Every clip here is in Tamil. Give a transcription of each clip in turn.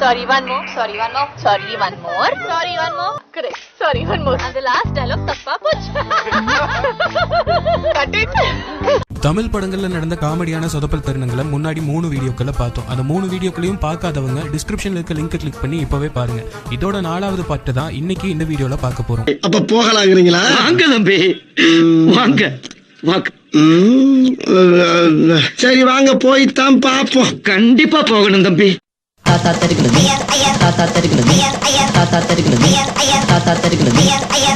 Sorry, one more. Sorry, one more. Sorry, one more. Sorry, one more. Correct. Sorry, one more. And the last dialogue, தப்பா போச்சு. Cut it. தமிழ் படங்கள்ல நடந்த காமெடியான சொதப்பல் தருணங்களை முன்னாடி மூணு வீடியோக்களை பார்த்தோம் அந்த மூணு வீடியோக்களையும் பார்க்காதவங்க டிஸ்கிரிப்ஷன்ல இருக்க லிங்க் கிளிக் பண்ணி இப்பவே பாருங்க இதோட நாலாவது பாட்டு தான் இன்னைக்கு இந்த வீடியோல பார்க்க போறோம் அப்ப போகலாங்கிறீங்களா வாங்க தம்பி வாங்க வாங்க சரி வாங்க போய்த்தான் பாப்போம் கண்டிப்பா போகணும் தம்பி தாத்தா தருகிறது தாத்தா தருகிறது தாத்தா தருகிறது தாத்தா தருகிறது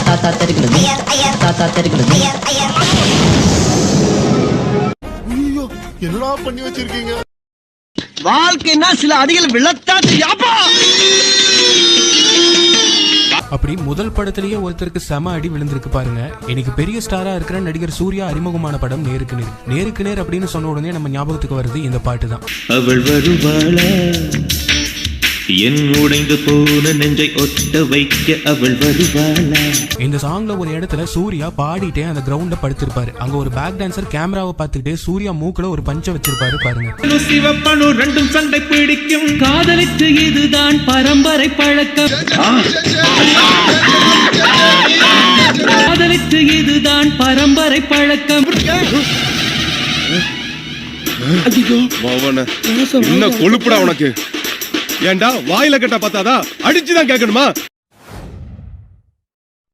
தாத்தா தருகிறது தாத்தா தருகிறது என்னடா பண்ணி வச்சிருக்கீங்க? வாழ்க்கைன்னா சில அடிகள் யாப்பா? அப்படி முதல் படத்திலேயே ஒருத்தருக்கு செம அடி விழுந்திருக்கு பாருங்க. எனக்கு பெரிய ஸ்டாரா இருக்கிற நடிகர் சூர்யா அறிமுகமான படம் நேருக்கு நேர். நேருக்கு நேர் அப்படின்னு சொன்ன உடனே நம்ம ஞாபகத்துக்கு வருது இந்த பாட்டு தான். அவள் வருவாளா? என் உடைந்து போன நெஞ்சை ஒட்ட வைக்க அவள் வருவாளா? இந்த சாங்ல ஒரு இடத்துல சூர்யா பாடிட்டே அந்த கிரவுண்ட படுத்திருப்பாரு. அங்க ஒரு பேக் டான்சர் கேமராவை பார்த்துக்கிட்டே சூர்யா மூக்குல ஒரு பஞ்ச வச்சிருப்பாரு பாருங்க. சிவப்பணு ரெண்டும் சண்டை பிடிக்கும். காதலுக்கு இதுதான் பரம்பரை பழக்கம். காதலுக்கு இதுதான் பரம்பரை பழக்கம். என்ன கொழுப்புடா உனக்கு. ஏன்டா வாயில கட்ட பார்த்தாதா அடிச்சுதான் கேட்கணுமா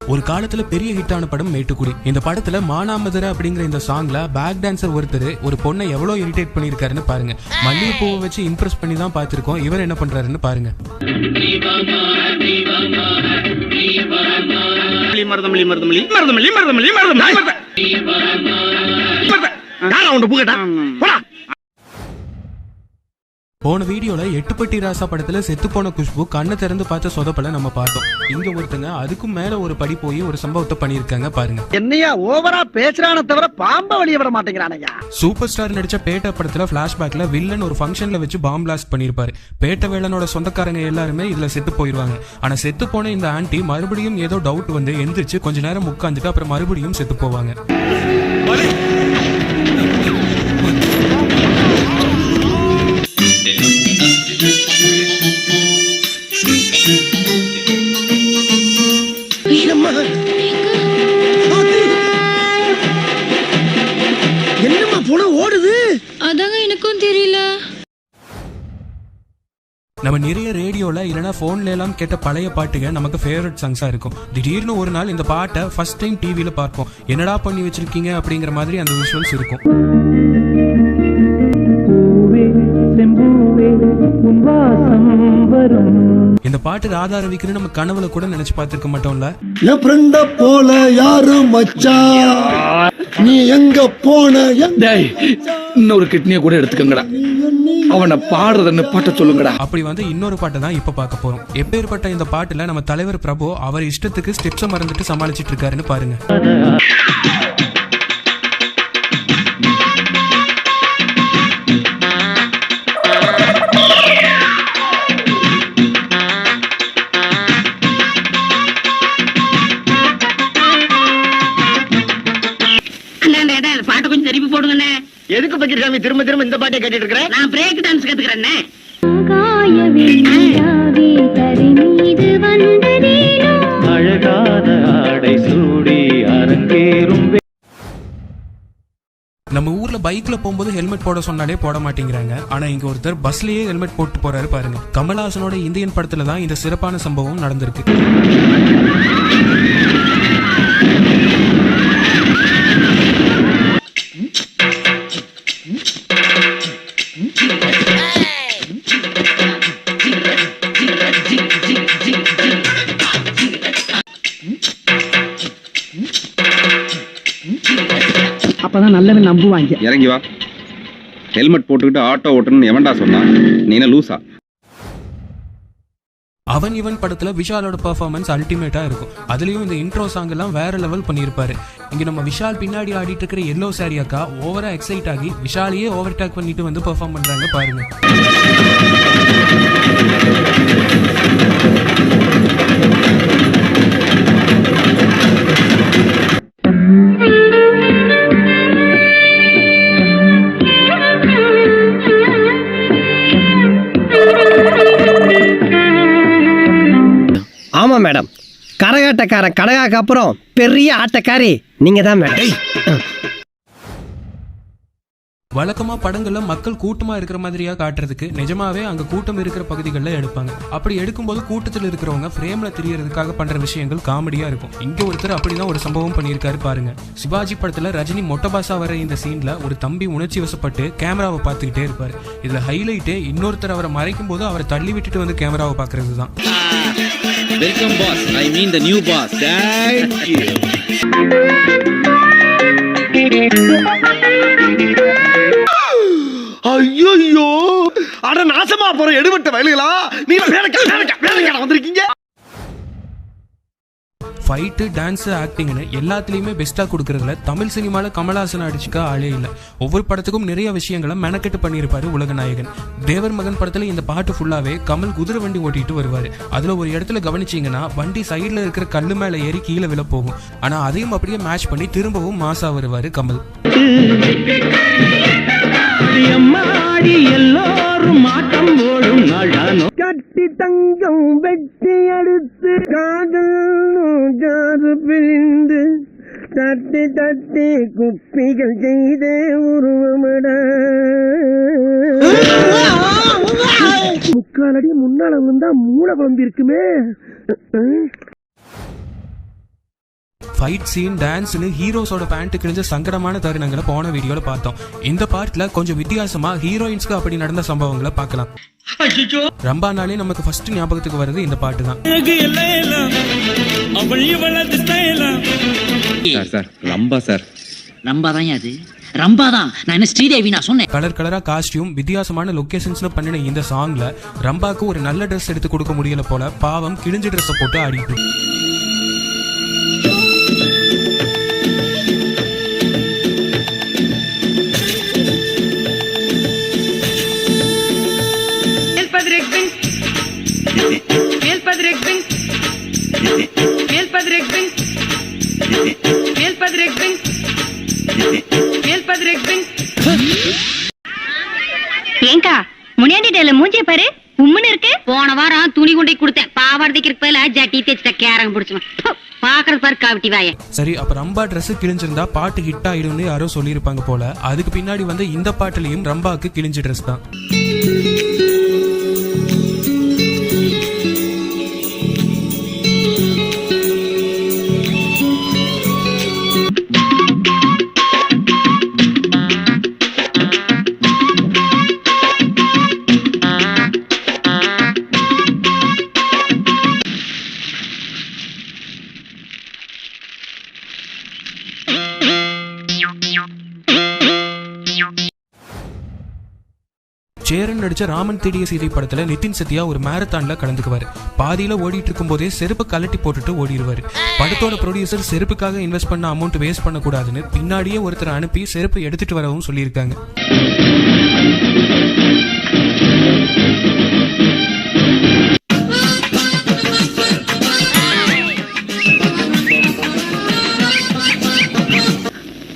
ஒரு காலத்துல பெரிய ஹிட்டான படம் மேட்டுக்குடி இந்த படத்துல மானாமதுரை அப்படிங்கிற இந்த சாங்ல பேக் டான்சர் ஒருத்தர் ஒரு பொண்ணை எவ்வளவு இரிட்டேட் பண்ணிருக்காருன்னு பாருங்க மல்லிகைப்பூவை வச்சு இம்ப்ரெஸ் பண்ணி தான் பார்த்திருக்கோம் இவர் என்ன பண்றாருன்னு பாருங்க மருதமல்லி மருதமல்லி மருதமல்லி மருதமல்லி மருதமல்லி யாரா உன்னை பூக்கட்டா போடா போன வீடியோல எட்டுப்பட்டி ராசா படத்துல செத்து போன குஷ்பு கண்ணை திறந்து பார்த்த சொதப்பல நம்ம பார்த்தோம். இங்க ஒருத்தங்க அதுக்கும் மேல ஒரு படி போய் ஒரு சம்பவத்தை பண்ணிருக்காங்க பாருங்க. என்னையா ஓவரா பேசுறான தவிர பாம்ப வெளிய விட மாட்டேங்கிறானையா சூப்பர் ஸ்டார் நடிச்ச பேட்ட படத்துல பிளாஷ்பேக்ல வில்லன் ஒரு ஃபங்க்ஷன்ல வச்சு பாம் பிளாஸ்ட் பண்ணிருப்பாரு பேட்ட வேலனோட சொந்தக்காரங்க எல்லாருமே இதுல செத்து போயிருவாங்க. ஆனா செத்து போன இந்த ஆன்ட்டி மறுபடியும் ஏதோ டவுட் வந்து எந்திரிச்சு கொஞ்ச நேரம் உட்காந்துட்டு அப்புறம் மறுபடியும் செத்து போவாங்க. நம்ம நிறைய ரேடியோல இல்லைன்னா போன்ல எல்லாம் கேட்ட பழைய பாட்டுங்க நமக்கு ஃபேவரட் சாங்ஸா இருக்கும். திடீர்னு ஒரு நாள் இந்த பாட்டை ஃபர்ஸ்ட் டைம் டிவியில பார்ப்போம். என்னடா பண்ணி வச்சிருக்கீங்க அப்படிங்கிற மாதிரி அந்த விஷுவல்ஸ் இருக்கும். இந்த பாட்டு ராதா ரவிக்குன்னு நம்ம கனவுல கூட நினைச்சு பார்த்திருக்க மாட்டோம்ல. என் ஃப்ரெண்ட போல யாரு மச்சான் நீ எங்க போன? டேய் இன்னொரு கிட்னியை கூட எடுத்துக்கங்கடா. அவனை பாடுறத நிப்பாட்ட சொல்லுங்கடா. அப்படி வந்து இன்னொரு பாட்டை தான் இப்ப பார்க்க போறோம். எப்பேற்பட்ட இந்த பாட்டுல நம்ம தலைவர் பிரபு அவர் இஷ்டத்துக்கு ஸ்டெப்ஸை மறந்துட்டு சமாளிச்சிட்டு இருக்காருன்னு பாருங்க. பக்கிரசாமி திரும்ப திரும்ப இந்த பாட்டை கேட்டுட்டு இருக்கிற? நான் பிரேக் டான்ஸ் கத்துக்கிறேன்னே. அழகாத ஆடை சூடி அரங்கேறும் நம்ம ஊர்ல பைக்ல போகும்போது ஹெல்மெட் போட சொன்னாலே போட மாட்டேங்கிறாங்க. ஆனா இங்க ஒருத்தர் பஸ்லயே ஹெல்மெட் போட்டு போறாரு பாருங்க. கமல்ஹாசனோட இந்தியன் படத்துல தான் இந்த சிறப்பான சம்பவம் நடந்திருக்கு. அப்பதான் நல்லவன் நம்புவாங்க. இறங்கி வா. ஹெல்மெட் போட்டுக்கிட்டு ஆட்டோ ஓட்டணும்னு எவன்டா சொன்னான்? நீ என்ன லூசா? அவன் இவன் படத்துல விஷாலோட பெர்ஃபார்மன்ஸ் அல்டிமேட்டா இருக்கும். அதுலயும் இந்த இன்ட்ரோ சாங் எல்லாம் வேற லெவல் பண்ணியிருப்பாரு. இங்க நம்ம விஷால் பின்னாடி ஆடிட்டு இருக்கிற எல்லோ சாரி அக்கா ஓவரா எக்ஸைட் ஆகி விஷாலையே ஓவர் டேக் பண்ணிட்டு வந்து பெர்ஃபார்ம் பண்றாங்க பாருங்க. ஆமாம் மேடம். கரகாட்டக்காரன் கடகாக்கு அப்புறம் பெரிய ஆட்டக்காரி. நீங்கள் தான் மேடம் வழக்கமா படங்கள்ல மக்கள் கூட்டமா இருக்கிற மாதிரியா காட்டுறதுக்கு நிஜமாவே அங்க கூட்டம் இருக்கிற பகுதிகளில் எடுப்பாங்க. அப்படி எடுக்கும்போது கூட்டத்தில் இருக்கிறவங்க ஃப்ரேம்ல தெரியறதுக்காக பண்ற விஷயங்கள் காமெடியா இருக்கும். இங்க ஒருத்தர் அப்படிதான் ஒரு சம்பவம் பண்ணியிருக்காரு பாருங்க. சிவாஜி படத்துல ரஜினி மொட்டபாசா வர இந்த சீன்ல ஒரு தம்பி உணர்ச்சி வசப்பட்டு கேமராவை பார்த்துக்கிட்டே இருப்பாரு. இதுல ஹைலைட்டே இன்னொருத்தர் அவரை மறைக்கும் போது அவரை தள்ளி விட்டுட்டு வந்து கேமராவை பாக்குறது தான் welcome boss I mean the new boss thank you ஐயோ அட நாசமா போற எடுபட்ட வயலுகளா? நீங்க வேலைக்கா வேலைக்கா வேலைக்கா வந்திருக்கீங்க. ஃபைட்டு டான்ஸ் ஆக்டிங்னு எல்லாத்துலயுமே பெஸ்டா கொடுக்கறதுல தமிழ் சினிமால கமல்ஹாசன் அடிச்சுக்க ஆளே இல்ல. ஒவ்வொரு படத்துக்கும் நிறைய விஷயங்களை மெனக்கெட்டு பண்ணியிருப்பாரு உலக நாயகன் தேவர் மகன் படத்துல இந்த பாட்டு ஃபுல்லாவே கமல் குதிரை வண்டி ஓட்டிட்டு வருவாரு. அதுல ஒரு இடத்துல கவனிச்சீங்கன்னா வண்டி சைடுல இருக்கிற கல்லு மேல ஏறி கீழே விழ போகும் ஆனா அதையும் அப்படியே மேட்ச் பண்ணி திரும்பவும் மாசா வருவாரு கமல். எம்மாடி எல்லோரும் ஆட்டம் போடும் நாளானோ கட்டி தங்கம் வெட்டி எடுத்து காதல் ஜாது பிரிந்து தட்டி தட்டி குப்பிகள் செய்த உருவமிட. முக்கால் அடி முன்னால வந்தா மூளை குழம்பி இருக்குமே. ஃபைட் சீன் டான்ஸ்னு ஹீரோஸோட பேண்ட் கிழிஞ்ச சங்கடமான தருணங்களை போன வீடியோல பார்த்தோம். இந்த பார்ட்ல கொஞ்சம் வித்தியாசமா ஹீரோயின்ஸ்க்கு அப்படி நடந்த சம்பவங்களை பார்க்கலாம். ரம்பானாலே நமக்கு ஃபர்ஸ்ட் ஞாபகத்துக்கு வர்றது இந்த பாட்டு தான். சார் சார் ரம்பா ரம்பாதான் அது? நான் என்ன ஸ்ரீதேவி நான் சொன்னேன் கலர் கலரா காஸ்டியூம் வித்தியாசமான லொகேஷன்ஸ்ல பண்ணின இந்த சாங்ல ரம்பாக்கு ஒரு நல்ல ட்ரெஸ் எடுத்து கொடுக்க முடியல போல பாவம் கிழிஞ்ச ட்ரெஸ்ஸை போட்டு ஆடிட்டு ஏங்கா முனியாண்டி டேல மூஞ்சிய பாரு. உம்முன்னு இருக்கு. போன வாரம் துணி கொண்டே கொடுத்தேன். பாவாடதைக்கு பதிலா ஜட்டி தேய்ச்சிட்ட கேரங்க பிடிச்சுவேன் பாக்குறது பாரு காவிட்டி வாய. சரி அப்ப ரம்பா Dress கிழிஞ்சிருந்தா பாட்டு ஹிட் ஆயிடும்னு யாரோ சொல்லியிருப்பாங்க போல. அதுக்கு பின்னாடி வந்து இந்த பாட்டுலயும் ரம்பாக்கு கிழிஞ்ச ட்ரெஸ் தான். சேரன் நடிச்ச ராமன் தேடிய சீதை படத்துல நிதின் சத்யா ஒரு மேரத்தான்ல கலந்துக்குவாரு. பாதியில ஓடிட்டு இருக்கும் போதே செருப்பு கலட்டி போட்டுட்டு ஓடிடுவாரு. படத்தோட ப்ரொடியூசர் செருப்புக்காக இன்வெஸ்ட் பண்ண அமௌண்ட் வேஸ்ட் பண்ணக்கூடாதுன்னு பின்னாடியே ஒருத்தர் அனுப்பி செருப்பு எடுத்துட்டு வரவும் சொல்லியிருக்காங்க.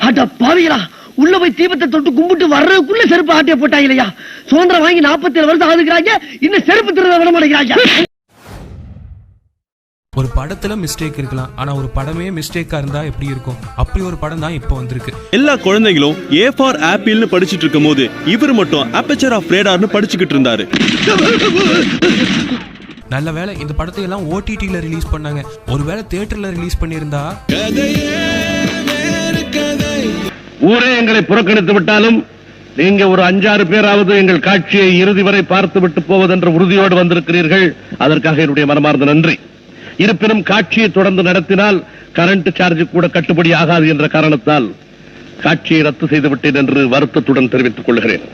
அட பாவிகளா உள்ள போய் தீபத்தை தொட்டு கும்பிட்டு வர்றதுக்குள்ள செருப்பு ஆட்டிய போட்டாங்களையா சுதந்திரம் வாங்கி நாற்பத்தி ஏழு வருஷம் ஆகுதுக்கிறாங்க இன்னும் செருப்பு திருட விட மாட்டேங்கிறாங்க ஒரு படத்துல மிஸ்டேக் இருக்கலாம். ஆனா ஒரு படமே மிஸ்டேக்கா இருந்தா எப்படி இருக்கும்? அப்படி ஒரு படம் தான் இப்போ வந்திருக்கு. எல்லா குழந்தைகளும் ஏ ஃபார் ஆப்பிள்னு படிச்சிட்டு இருக்கும் போது இவர் மட்டும் அப்பச்சர் ஆஃப் ரேடார்னு படிச்சுக்கிட்டு இருந்தாரு. நல்ல வேளை இந்த படத்தை எல்லாம் ஓடிடில ரிலீஸ் பண்ணாங்க. ஒருவேளை தியேட்டர்ல ரிலீஸ் பண்ணியிருந்தா? ஊரே எங்களை புறக்கணித்து விட்டாலும் நீங்க ஒரு அஞ்சாறு பேராவது எங்கள் காட்சியை இறுதி வரை பார்த்து விட்டு போவதென்ற உறுதியோடு வந்திருக்கிறீர்கள். அதற்காக என்னுடைய மனமார்ந்த நன்றி. இருப்பினும் காட்சியை தொடர்ந்து நடத்தினால் கரண்ட் சார்ஜ் கூட கட்டுப்படி ஆகாது என்ற காரணத்தால் காட்சியை ரத்து செய்துவிட்டேன் என்று வருத்தத்துடன் தெரிவித்துக் கொள்கிறேன்.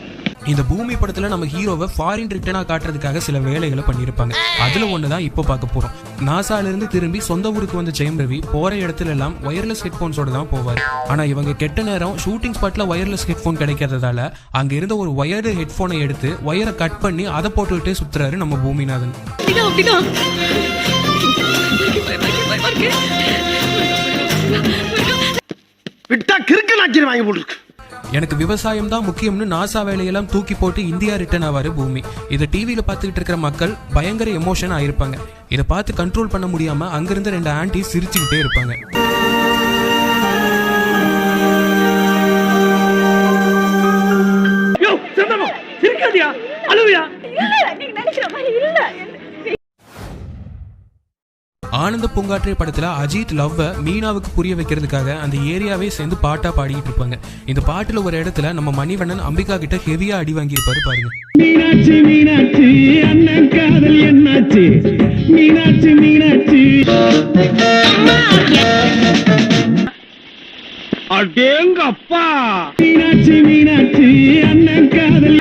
இந்த பூமி படத்துல நம்ம ஹீரோவை ஃபாரின் ரிட்டர்னா காட்டுறதுக்காக சில வேலைகளை பண்ணியிருப்பாங்க. அதுல ஒண்ணுதான் இப்போ பார்க்க போறோம். நாசால இருந்து திரும்பி சொந்த ஊருக்கு வந்த ஜெயம் ரவி போற இடத்துல எல்லாம் ஒயர்லெஸ் ஹெட்போன்ஸோட தான் போவார். ஆனா இவங்க கெட்ட நேரம் ஷூட்டிங் ஸ்பாட்ல ஒயர்லெஸ் ஹெட்போன் கிடைக்காததால அங்க இருந்த ஒரு ஒயர்டு ஹெட்போனை எடுத்து ஒயரை கட் பண்ணி அதை போட்டுக்கிட்டே சுத்துறாரு நம்ம பூமிநாதன். விட்டா கிறுக்கு நாச்சிரி வாங்கி போட்டுருக்கு. எனக்கு விவசாயம் தான் முக்கியம்னு நாசா வேலையெல்லாம் தூக்கி போட்டு இந்தியா ரிட்டர்ன் ஆவாரு பூமி. இதை டிவியில பார்த்துக்கிட்டு இருக்கிற மக்கள் பயங்கர எமோஷன் ஆயிருப்பாங்க இதை பார்த்து கண்ட்ரோல் பண்ண முடியாம அங்கிருந்த ரெண்டு ஆண்டி சிரிச்சுக்கிட்டே இருப்பாங்க. அழுவியா? ஆனந்த பூங்காற்றை படத்துல அஜித் லவ் மீனாவுக்கு புரிய வைக்கிறதுக்காக அந்த ஏரியாவே சேர்ந்து பாட்டா பாடிட்டு இருப்பாங்க. இந்த பாட்டுல ஒரு இடத்துல நம்ம மணிவண்ணன் அம்பிகா கிட்ட ஹெவியா அடி வாங்கியிருப்பாரு பாருங்க. மீனாட்சி மீனாட்சி அண்ணன் காதல் என்னாச்சு? மீனாட்சி மீனாட்சி. அடேங்கப்பா. மீனாட்சி மீனாட்சி அண்ணன் காதல்.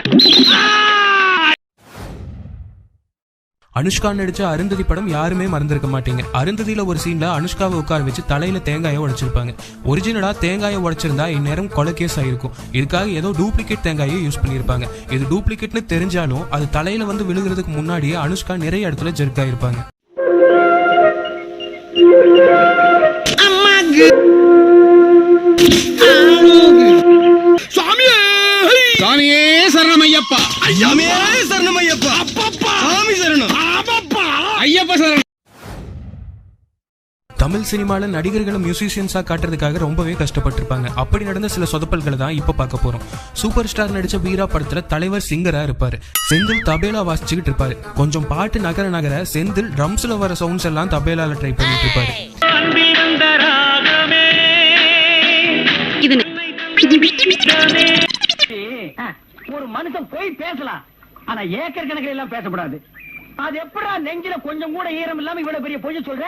அனுஷ்கா நடிச்ச அருந்ததி படம் யாருமே மறந்திருக்க மாட்டீங்க. அருந்ததியில ஒரு சீன்ல அனுஷ்காவை உட்கார வச்சு தலையில தேங்காயை உடைச்சிருப்பாங்க. ஒரிஜினலா தேங்காயை உடைச்சிருந்தா இந்நேரம் கொலை கேஸ் ஆயிருக்கும். இதுக்காக ஏதோ டூப்ளிகேட் தேங்காயை யூஸ் பண்ணியிருப்பாங்க. இது டூப்ளிகேட்னு தெரிஞ்சாலும் அது தலையில வந்து விழுகிறதுக்கு முன்னாடியே அனுஷ்கா நிறைய இடத்துல ஜெர்க் ஆயிருப்பாங்க. சாமியே சரணமையப்பா. ஐயாமே சரணம் ஐயப்பா அப்பப்பா. சாமி சரணம். தமிழ் சினிமால நடிகர்களை மியூசிஷியன்ஸா காட்டுறதுக்காக ரொம்பவே கஷ்டப்பட்டிருப்பாங்க. அப்படி நடந்த சில சொதப்பல்களை தான் இப்ப பார்க்க போறோம். சூப்பர் ஸ்டார் நடிச்ச வீரா படத்துல தலைவர் சிங்கரா இருப்பாரு. செந்தில் தபேலா வாசிச்சுக்கிட்டு இருப்பாரு. கொஞ்சம் பாட்டு நகர நகர செந்தில் ட்ரம்ஸ்ல வர சவுண்ட்ஸ் எல்லாம் தபேலால ட்ரை பண்ணிட்டு இருப்பாரு. இது ஒரு மனுஷன் போய் பேசலாம். ஆனா ஏக்கர் கணக்கில் எல்லாம் பேசக்கூடாது. அது எப்படா நெஞ்சில கொஞ்சம் கூட ஈரம் இல்லாம இவ்வளவு பெரிய பொய்ய சொல்ற?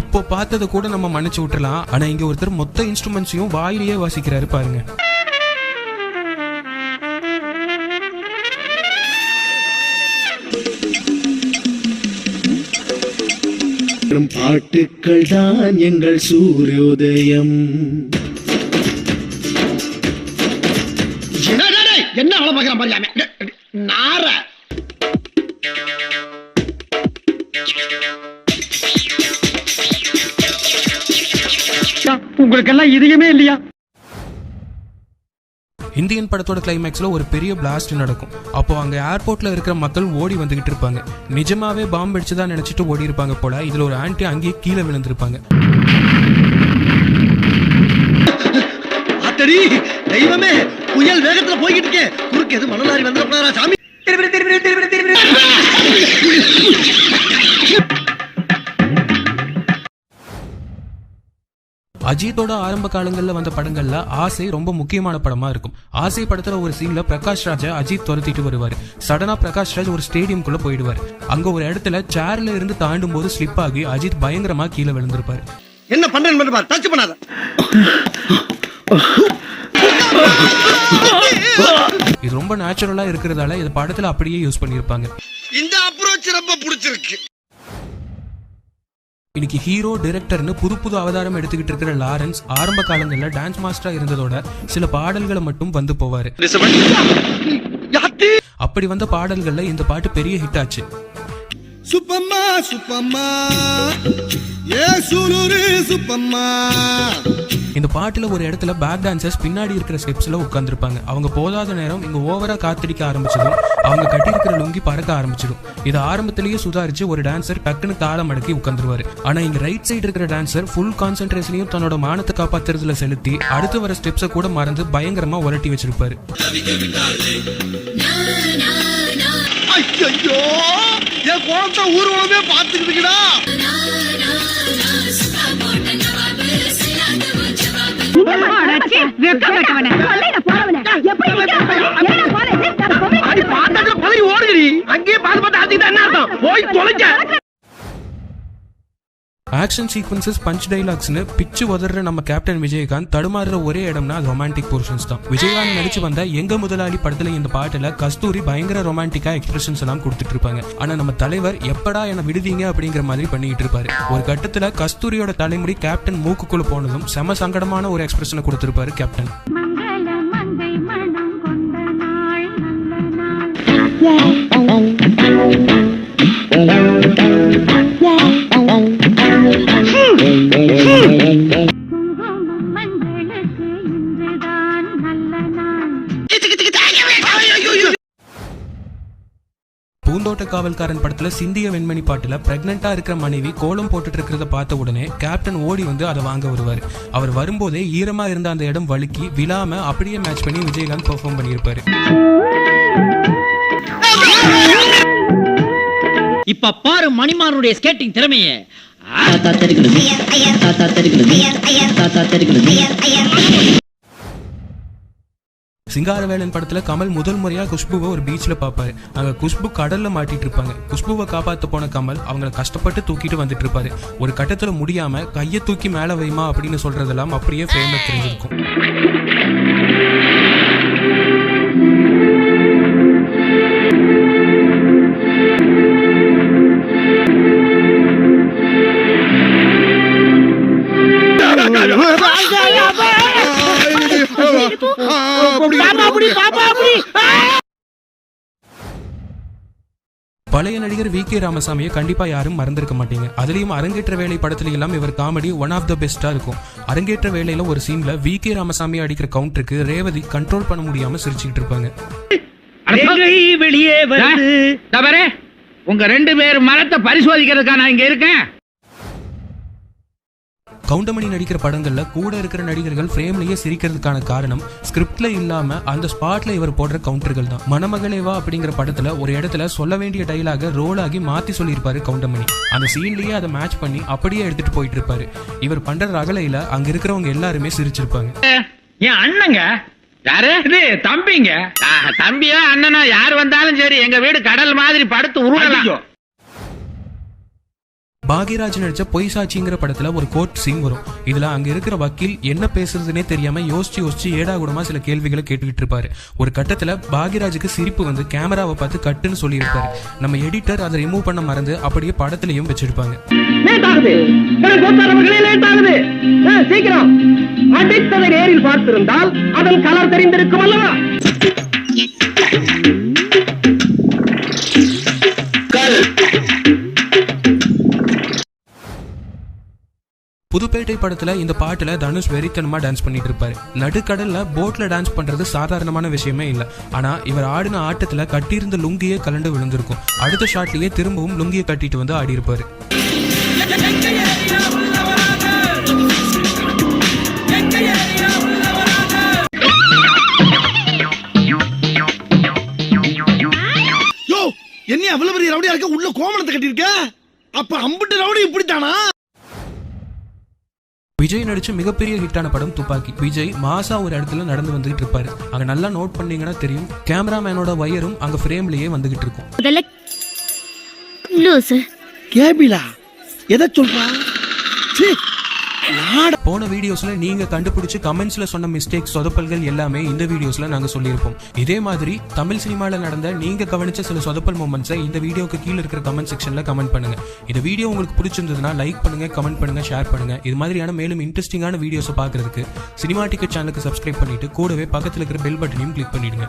இப்போ பார்த்ததை கூட நம்ம மன்னிச்சு விட்டுறலாம். ஆனா இங்க ஒருத்தர் மொத்த இன்ஸ்ட்ருமெண்ட்ஸையும் வாயிலேயே வாசிக்கிறாரு பாருங்க. பாட்டுக்கள் தான் எங்கள் சூரியோதயம். என்ன வேலை பாக்குறான் பாரியாம நார. உங்களுக்கு எல்லாம் இதயமே இல்லையா? இந்தியன் படத்தோட கிளைமேக்ஸ்ல ஒரு பெரிய பிளாஸ்ட் நடக்கும். அப்போ அங்க ஏர்போர்ட்ல இருக்கிற மக்கள் ஓடி வந்துகிட்டு இருப்பாங்க. நிஜமாவே பாம்பு அடிச்சுதான் நினைச்சிட்டு ஓடி இருப்பாங்க போல இதுல ஒரு ஆன்ட்டி அங்கேயே கீழே விழுந்திருப்பாங்க. அத்தடி தெய்வமே புயல் வேகத்துல போய்கிட்டு இருக்கே. குறுக்கு எது மணலாரி வந்துடக்கூடாதா சாமி? திருப்பி திருப்பி திருப்பி திருப்பி அஜித்தோட ஆரம்ப காலங்கள்ல வந்த படங்கள்ல ஆசை ரொம்ப முக்கியமான படமா இருக்கும். ஆசை படத்துல ஒரு சீன்ல பிரகாஷ் ராஜை அஜித் துரத்திட்டு வருவாரு. சடனா பிரகாஷ் ராஜ் ஒரு ஸ்டேடியம்குள்ள போயிடுவாரு. அங்க ஒரு இடத்துல சேர்ல இருந்து தாண்டும் போது ஸ்லிப் ஆகி அஜித் பயங்கரமா கீழே விழுந்திருப்பாரு. என்ன பண்றேன்னு டச் பண்ணாத. இது ரொம்ப நேச்சுரலா இருக்கிறதால இது படத்துல அப்படியே யூஸ் பண்ணியிருப்பாங்க. இந்த அப்ரோச் ரொம்ப பிடிச்சிருக்கு. இன்னைக்கு ஹீரோ டிரெக்டர்னு புது புது அவதாரம் எடுத்துக்கிட்டு இருக்கிற லாரன்ஸ் ஆரம்ப காலங்களில் டான்ஸ் மாஸ்டரா இருந்ததோட சில பாடல்களை மட்டும் வந்து போவாரு. அப்படி வந்த பாடல்கள்ல இந்த பாட்டு பெரிய ஹிட் ஆச்சு. சுப்பம்மா சுப்பம்மா. ஏ சுலுரு சுப்பம்மா. இந்த பாட்டில் ஒரு இடத்துல பேக் டான்சர்ஸ் பின்னாடி இருக்கிற ஸ்டெப்ஸில் உட்காந்துருப்பாங்க அவங்க போதாத நேரம் இங்கே ஓவராக காத்திருக்க ஆரம்பிச்சதும் அவங்க கட்டியிருக்கிற லுங்கி பறக்க ஆரம்பிச்சிடும். இது ஆரம்பத்திலேயே சுதாரிச்சு ஒரு டான்சர் டக்குன்னு காலம் அடக்கி உட்காந்துருவாரு ஆனால் இங்கே ரைட் சைடு இருக்கிற டான்சர் ஃபுல் கான்சென்ட்ரேஷனையும் தன்னோட மானத்தை காப்பாத்துறதுல செலுத்தி அடுத்து வர ஸ்டெப்ஸை கூட மறந்து பயங்கரமாக உரட்டி வச்சிருப்பாரு. ஐயோ என் குழந்தை ஊர்வலமே பாத்துக்கிட்டுடா அங்கேயே பாத்து பார்த்து அதுக்கு என்ன அர்த்தம்? போய் தொலைஞ்ச ஆக்ஷன் சீக்வன்சஸ் பஞ்ச் டைலாக்ஸ்னு பிச்சு உதற நம்ம கேப்டன் விஜயகாந்த் தடுமாறுற ஒரே இடம்னா அது ரொமான்டிக் போர்ஷன்ஸ் தான். விஜயகாந்த் நடிச்சு வந்த எங்க முதலாளி படத்துல இந்த பாட்டுல கஸ்தூரி பயங்கர ரொமான்டிக்கா எக்ஸ்பிரஷன்ஸ் எல்லாம் கொடுத்துட்டு இருப்பாங்க ஆனா நம்ம தலைவர் எப்படா என்ன விடுதீங்க அப்படிங்கிற மாதிரி பண்ணிட்டு இருப்பாரு. ஒரு கட்டத்துல கஸ்தூரியோட தலைமுடி கேப்டன் மூக்குக்குள்ள போனதும் செம சங்கடமான ஒரு எக்ஸ்பிரஷனை கொடுத்திருப்பாரு கேப்டன் மங்கள காவல்காரன் படத்துல சிந்திய வெண்மணி பாட்டுல பிரெக்னெண்டா இருக்கிற மனைவி கோலம் போட்டுட்டு இருக்கிறத பார்த்த உடனே கேப்டன் ஓடி வந்து அதை வாங்க வருவார். அவர் வரும்போதே ஈரமா இருந்த அந்த இடம் வழுக்கி விழாம அப்படியே மேட்ச் பண்ணி விஜயகாந்த் பெர்ஃபார்ம் பண்ணியிருப்பாரு. இப்ப பாரு மணிமானுடைய ஸ்கேட்டிங் திறமைய. தாத்தா தெருக்கிறது தாத்தா தெருக்கிறது சிங்காரவேலன் படத்துல கமல் முதல் முறையா குஷ்புவை ஒரு பீச்ல பார்ப்பாரு அங்க குஷ்பு கடல்ல மாட்டிட்டு இருப்பாங்க குஷ்புவை காப்பாத்த போன கமல் அவங்கள கஷ்டப்பட்டு தூக்கிட்டு வந்துட்டு இருப்பாரு ஒரு கட்டத்துல முடியாம கையை தூக்கி மேல வைமா அப்படின்னு சொல்றதெல்லாம் அப்படியே ஃபேமஸ் தெரிஞ்சிருக்கும். கே ராமசாமியை கண்டிப்பா யாரும் மறந்திருக்க மாட்டீங்க. அதுலயும் அரங்கேற்ற வேலை படத்துல எல்லாம் இவர் காமெடி ஒன் ஆஃப் த பெஸ்டா இருக்கும். அரங்கேற்ற வேலையில ஒரு சீன்ல வி கே ராமசாமி அடிக்கிற கவுண்டருக்கு ரேவதி கண்ட்ரோல் பண்ண முடியாம சிரிச்சுக்கிட்டு இருப்பாங்க. வெளியே உங்க ரெண்டு பேர் மரத்தை பரிசோதிக்கிறதுக்கா நான் இங்க இருக்கேன். கவுண்டமணி நடிக்கிற படங்கள்ல கூட இருக்கிற நடிகர்கள் ஃப்ரேம்லயே சிரிக்கிறதுக்கான காரணம் ஸ்கிரிப்ட்ல இல்லாம அந்த ஸ்பாட்ல இவர் போடுற கவுண்டர்கள் தான். மணமகளேவா அப்படிங்கிற படத்துல ஒரு இடத்துல சொல்ல வேண்டிய டைலாக ரோல் ஆகி மாத்தி சொல்லியிருப்பாரு கவுண்டமணி. அந்த சீன்லயே அதை மேட்ச் பண்ணி அப்படியே எடுத்துட்டு போயிட்டு இருப்பாரு. இவர் பண்ற ரகலையில அங்க இருக்கிறவங்க எல்லாருமே சிரிச்சிருப்பாங்க. என் அண்ணங்க? யாரு? இது தம்பிங்க. தம்பியோ அண்ணனோ? யார் வந்தாலும் சரி எங்க வீடு கடல் மாதிரி படுத்து உருளலாம். பாக்யராஜ் நடிச்ச பொய் சாட்சிங்கிற படத்துல ஒரு கோர்ட் சீன் வரும். இதுல அங்க இருக்கிற வக்கீல் என்ன பேசுறதுனே தெரியாம யோசிச்சு யோசிச்சு ஏடா கூடமா சில கேள்விகளை கேட்டுக்கிட்டு இருப்பாரு. ஒரு கட்டத்துல பாக்யராஜுக்கு சிரிப்பு வந்து கேமராவை பார்த்து கட்டுன்னு சொல்லியிருப்பாரு. நம்ம எடிட்டர் அதை ரிமூவ் பண்ண மறந்து அப்படியே படத்துலயும் வச்சிருப்பாங்க. லேட் ஆகுது எனக்கு கோத்தார் அவர்களே லேட் ஆகுது ஆ, சீக்கிரம். அடித்ததை நேரில் பார்த்திருந்தால் அதன் கலர் தெரிந்திருக்கும் அல்லவா? புதுப்பேட்டை படத்துல இந்த பாட்டுல தனுஷ் வெறித்தனமா டான்ஸ் பண்ணிட்டு இருப்பாரு. நடுக்கடல்ல போட்ல டான்ஸ் பண்றது சாதாரணமான விஷயமே இல்ல. ஆனா இவர் ஆடின ஆட்டத்துல கட்டியிருந்த லுங்கியே கலண்டு விழுந்திருக்கும். அடுத்த ஷாட்லயே திரும்பவும் லுங்கியை கட்டிட்டு வந்து ஆடி இருப்பாரு என்ன அவ்வளவு பெரிய ரவுடியா இருக்க? உள்ள கோமணத்தை கட்டியிருக்க? அப்ப அம்புட்டு ரவுடி இப்படித்தானா? விஜய் நடிச்ச மிகப்பெரிய ஹிட்டான படம் துப்பாக்கி. விஜய் மாசா ஒரு இடத்துல நடந்து வந்துகிட்டு இருப்பாரு. அங்க நல்லா நோட் பண்ணீங்கன்னா தெரியும். கேமராமேனோட வயரும் அங்க ஃப்ரேம்லயே வந்துகிட்டு இருக்கும். முதல்ல லூசு கேபிலா எதை சொல்றா? சீ, போன வீடியோஸ்ல நீங்க கண்டுபிடிச்சு கமெண்ட்ஸ்ல சொன்ன மிஸ்டேக் சொதப்பல்கள் எல்லாமே இந்த வீடியோஸ்ல நாங்க சொல்லியிருப்போம். இதே மாதிரி தமிழ் சினிமால நடந்த நீங்க கவனிச்ச சில சொதப்பல் மூமெண்ட்ஸை இந்த வீடியோக்கு கீழே இருக்கிற கமெண்ட் செக்ஷன்ல கமெண்ட் பண்ணுங்க. இந்த வீடியோ உங்களுக்கு பிடிச்சிருந்ததுன்னா லைக் பண்ணுங்க கமெண்ட் பண்ணுங்க ஷேர் பண்ணுங்க. இது மாதிரியான மேலும் இன்ட்ரெஸ்டிங்கான வீடியோஸை பாக்குறதுக்கு சினிமா டிக்கெட் சேனலுக்கு சப்ஸ்கிரைப் பண்ணிட்டு கூடவே பக்கத்துல இருக்கிற பெல் பட்டனையும் கிளிக் பண்ணிடுங்க.